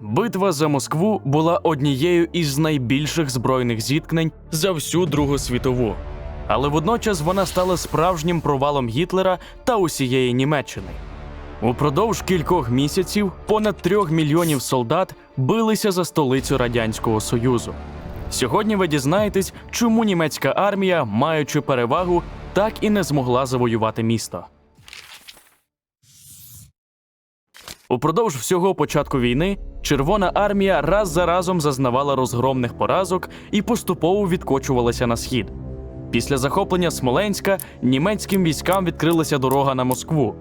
Битва за Москву була однією із найбільших збройних зіткнень за всю Другу світову. Але водночас вона стала справжнім провалом Гітлера та усієї Німеччини. Упродовж кількох місяців понад трьох мільйонів солдат билися за столицю Радянського Союзу. Сьогодні ви дізнаєтесь, чому німецька армія, маючи перевагу, так і не змогла завоювати місто. Упродовж всього початку війни Червона армія раз за разом зазнавала розгромних поразок і поступово відкочувалася на схід. Після захоплення Смоленська німецьким військам відкрилася дорога на Москву.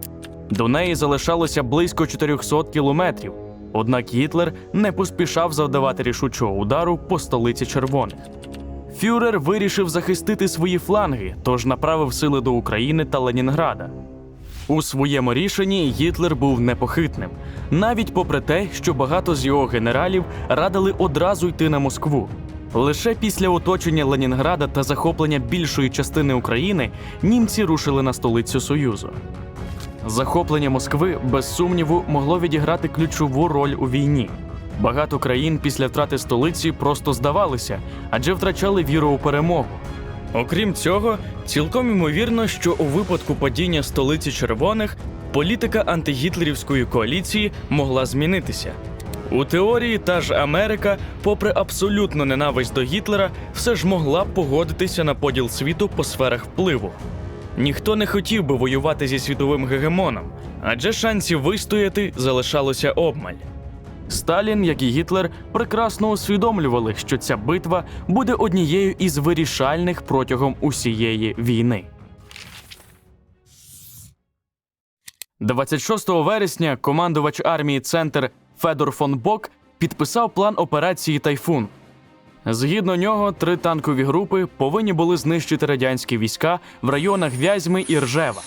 До неї залишалося близько 400 кілометрів. Однак Гітлер не поспішав завдавати рішучого удару по столиці червоних. Фюрер вирішив захистити свої фланги, тож направив сили до України та Ленінграда. У своєму рішенні Гітлер був непохитним, навіть попри те, що багато з його генералів радили одразу йти на Москву. Лише після оточення Ленінграда та захоплення більшої частини України німці рушили на столицю Союзу. Захоплення Москви, без сумніву, могло відіграти ключову роль у війні. Багато країн після втрати столиці просто здавалися, адже втрачали віру у перемогу. Окрім цього, цілком ймовірно, що у випадку падіння столиці червоних політика антигітлерівської коаліції могла змінитися. У теорії та ж Америка, попри абсолютну ненависть до Гітлера, все ж могла б погодитися на поділ світу по сферах впливу. Ніхто не хотів би воювати зі світовим гегемоном, адже шансів вистояти залишалося обмаль. Сталін, як і Гітлер, прекрасно усвідомлювали, що ця битва буде однією із вирішальних протягом усієї війни. 26 вересня командувач армії Центр Федор фон Бок підписав план операції Тайфун. Згідно нього, три танкові групи повинні були знищити радянські війська в районах Вязьми і Ржева.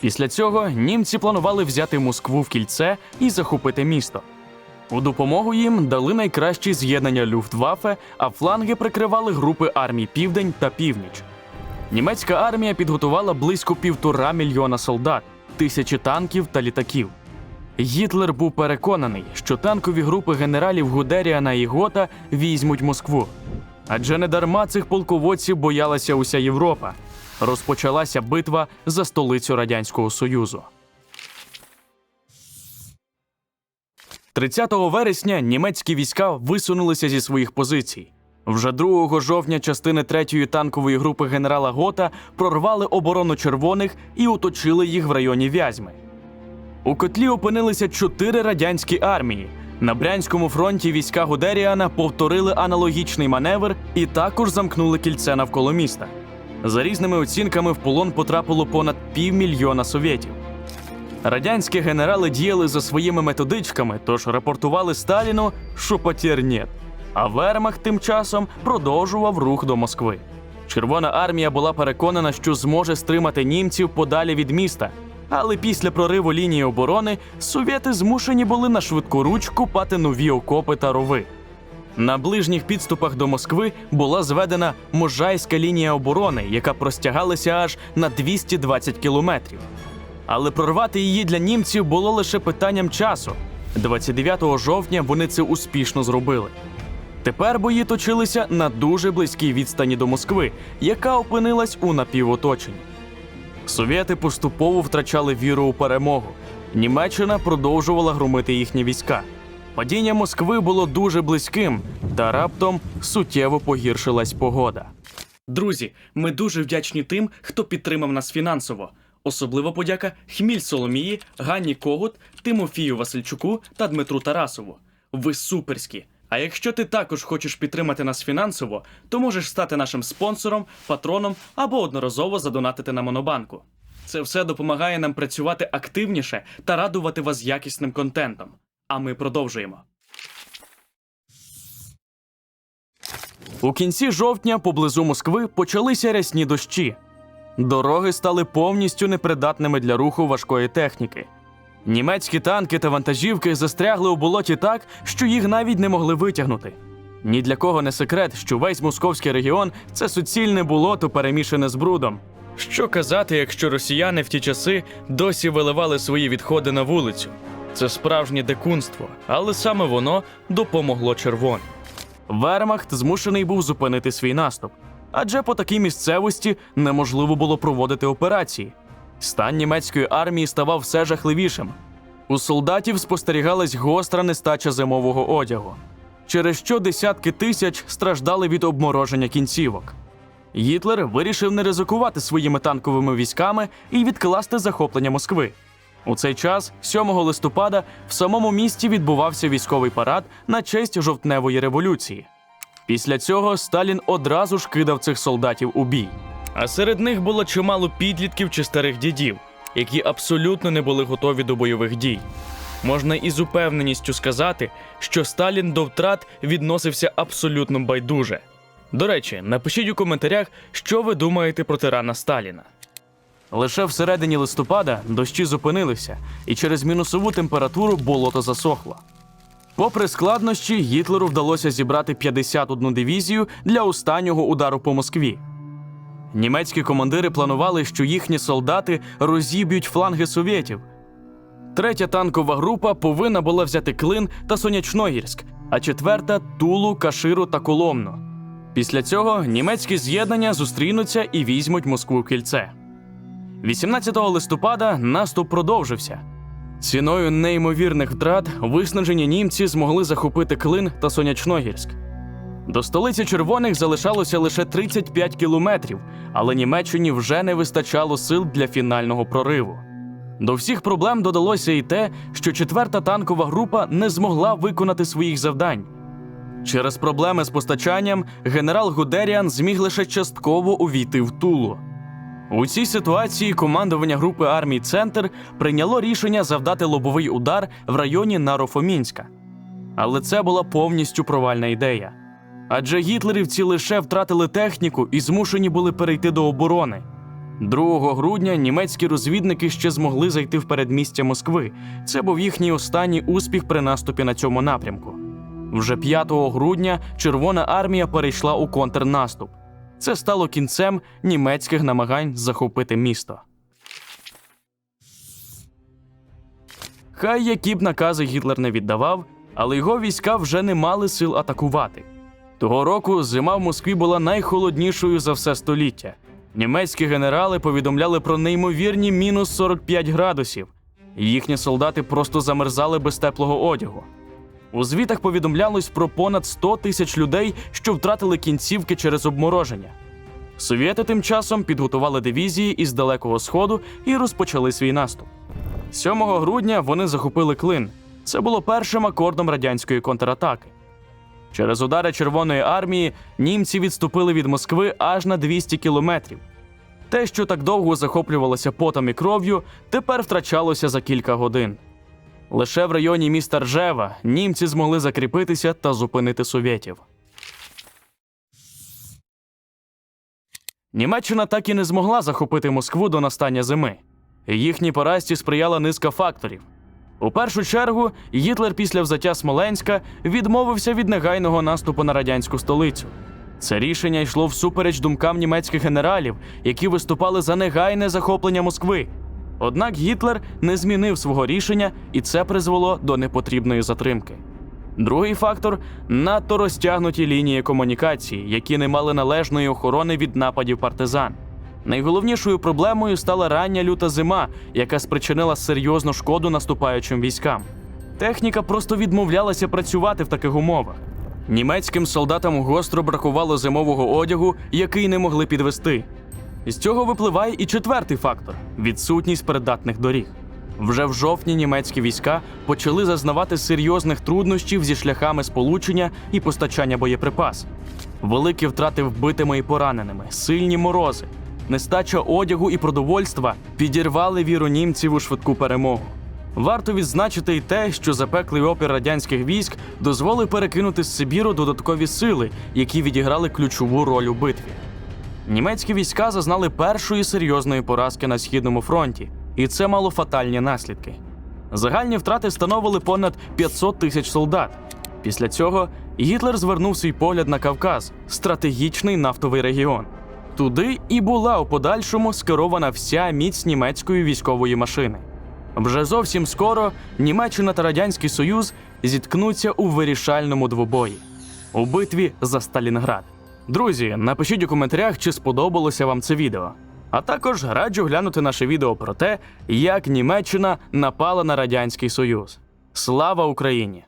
Після цього німці планували взяти Москву в кільце і захопити місто. У допомогу їм дали найкращі з'єднання Люфтваффе, а фланги прикривали групи армій Південь та Північ. Німецька армія підготувала близько півтора мільйона солдат, тисячі танків та літаків. Гітлер був переконаний, що танкові групи генералів Гудеріана і Гота візьмуть Москву. Адже недарма цих полководців боялася уся Європа. Розпочалася битва за столицю Радянського Союзу. 30 вересня німецькі війська висунулися зі своїх позицій. Вже 2 жовтня частини 3-ї танкової групи генерала Гота прорвали оборону червоних і оточили їх в районі Вязьми. У котлі опинилися чотири радянські армії. На Брянському фронті війська Гудеріана повторили аналогічний маневр і також замкнули кільце навколо міста. За різними оцінками в полон потрапило понад півмільйона совєтів. Радянські генерали діяли за своїми методичками, тож рапортували Сталіну, що потір нет. А Вермахт тим часом продовжував рух до Москви. Червона армія була переконана, що зможе стримати німців подалі від міста. Але після прориву лінії оборони совєти змушені були на швидкоруч купати нові окопи та рови. На ближніх підступах до Москви була зведена Можайська лінія оборони, яка простягалася аж на 220 кілометрів. Але прорвати її для німців було лише питанням часу. 29 жовтня вони це успішно зробили. Тепер бої точилися на дуже близькій відстані до Москви, яка опинилась у напівоточенні. Совєти поступово втрачали віру у перемогу. Німеччина продовжувала громити їхні війська. Падіння Москви було дуже близьким, та раптом суттєво погіршилась погода. Друзі, ми дуже вдячні тим, хто підтримав нас фінансово. Особлива подяка Хміль Соломії, Ганні Когут, Тимофію Васильчуку та Дмитру Тарасову. Ви суперські! А якщо ти також хочеш підтримати нас фінансово, то можеш стати нашим спонсором, патроном або одноразово задонатити на Монобанку. Це все допомагає нам працювати активніше та радувати вас якісним контентом. А ми продовжуємо. У кінці жовтня поблизу Москви почалися рясні дощі. Дороги стали повністю непридатними для руху важкої техніки. Німецькі танки та вантажівки застрягли у болоті так, що їх навіть не могли витягнути. Ні для кого не секрет, що весь московський регіон це суцільне болото, перемішане з брудом. Що казати, якщо росіяни в ті часи досі виливали свої відходи на вулицю? Це справжнє дикунство, але саме воно допомогло червоним. Вермахт змушений був зупинити свій наступ, адже по такій місцевості неможливо було проводити операції. Стан німецької армії ставав все жахливішим. У солдатів спостерігалась гостра нестача зимового одягу, через що десятки тисяч страждали від обмороження кінцівок. Гітлер вирішив не ризикувати своїми танковими військами і відкласти захоплення Москви. У цей час, 7 листопада, в самому місті відбувався військовий парад на честь жовтневої революції. Після цього Сталін одразу ж кидав цих солдатів у бій. А серед них було чимало підлітків чи старих дідів, які абсолютно не були готові до бойових дій. Можна із упевненістю сказати, що Сталін до втрат відносився абсолютно байдуже. До речі, напишіть у коментарях, що ви думаєте про тирана Сталіна. Лише всередині листопада дощі зупинилися, і через мінусову температуру болото засохло. Попри складнощі, Гітлеру вдалося зібрати 51 дивізію для останнього удару по Москві. Німецькі командири планували, що їхні солдати розіб'ють фланги совєтів. Третя танкова група повинна була взяти Клин та Сонячногірськ, а четверта Тулу, Каширу та Коломну. Після цього німецькі з'єднання зустрінуться і візьмуть Москву кільце. 18 листопада наступ продовжився. Ціною неймовірних втрат виснажені німці змогли захопити Клин та Сонячногірськ. До столиці червоних залишалося лише 35 кілометрів, але Німеччині вже не вистачало сил для фінального прориву. До всіх проблем додалося і те, що четверта танкова група не змогла виконати своїх завдань. Через проблеми з постачанням генерал Гудеріан зміг лише частково увійти в Тулу. У цій ситуації командування групи армій Центр прийняло рішення завдати лобовий удар в районі Нарофомінська. Але це була повністю провальна ідея. Адже гітлерівці лише втратили техніку і змушені були перейти до оборони. 2 грудня німецькі розвідники ще змогли зайти в передмістя Москви. Це був їхній останній успіх при наступі на цьому напрямку. Вже 5 грудня Червона армія перейшла у контрнаступ. Це стало кінцем німецьких намагань захопити місто. Хай які б накази Гітлер не віддавав, але його війська вже не мали сил атакувати. Того року зима в Москві була найхолоднішою за все століття. Німецькі генерали повідомляли про неймовірні мінус 45 градусів. Їхні солдати просто замерзали без теплого одягу. У звітах повідомлялось про понад 100 тисяч людей, що втратили кінцівки через обмороження. Совєти тим часом підготували дивізії із Далекого Сходу і розпочали свій наступ. 7 грудня вони захопили Клин. Це було першим акордом радянської контратаки. Через удари Червоної армії німці відступили від Москви аж на 200 кілометрів. Те, що так довго захоплювалося потом і кров'ю, тепер втрачалося за кілька годин. Лише в районі міста Ржева німці змогли закріпитися та зупинити совєтів. Німеччина так і не змогла захопити Москву до настання зими. Їхній поразці сприяла низка факторів. У першу чергу Гітлер після взяття Смоленська відмовився від негайного наступу на радянську столицю. Це рішення йшло всупереч думкам німецьких генералів, які виступали за негайне захоплення Москви. Однак Гітлер не змінив свого рішення, і це призвело до непотрібної затримки. Другий фактор надто розтягнуті лінії комунікації, які не мали належної охорони від нападів партизан. Найголовнішою проблемою стала рання люта зима, яка спричинила серйозну шкоду наступаючим військам. Техніка просто відмовлялася працювати в таких умовах. Німецьким солдатам гостро бракувало зимового одягу, який не могли підвести. З цього випливає і четвертий фактор відсутність придатних доріг. Вже в жовтні німецькі війська почали зазнавати серйозних труднощів зі шляхами сполучення і постачання боєприпасів. Великі втрати вбитими і пораненими, сильні морози, нестача одягу і продовольства підірвали віру німців у швидку перемогу. Варто відзначити й те, що запеклий опір радянських військ дозволив перекинути з Сибіру додаткові сили, які відіграли ключову роль у битві. Німецькі війська зазнали першої серйозної поразки на східному фронті, і це мало фатальні наслідки. Загальні втрати становили понад 500 тисяч солдат. Після цього Гітлер звернув свій погляд на Кавказ, стратегічний нафтовий регіон. Туди і була у подальшому скерована вся міць німецької військової машини. Вже зовсім скоро Німеччина та Радянський Союз зіткнуться у вирішальному двобої у битві за Сталінград. Друзі, напишіть у коментарях, чи сподобалося вам це відео. А також раджу глянути наше відео про те, як Німеччина напала на Радянський Союз. Слава Україні!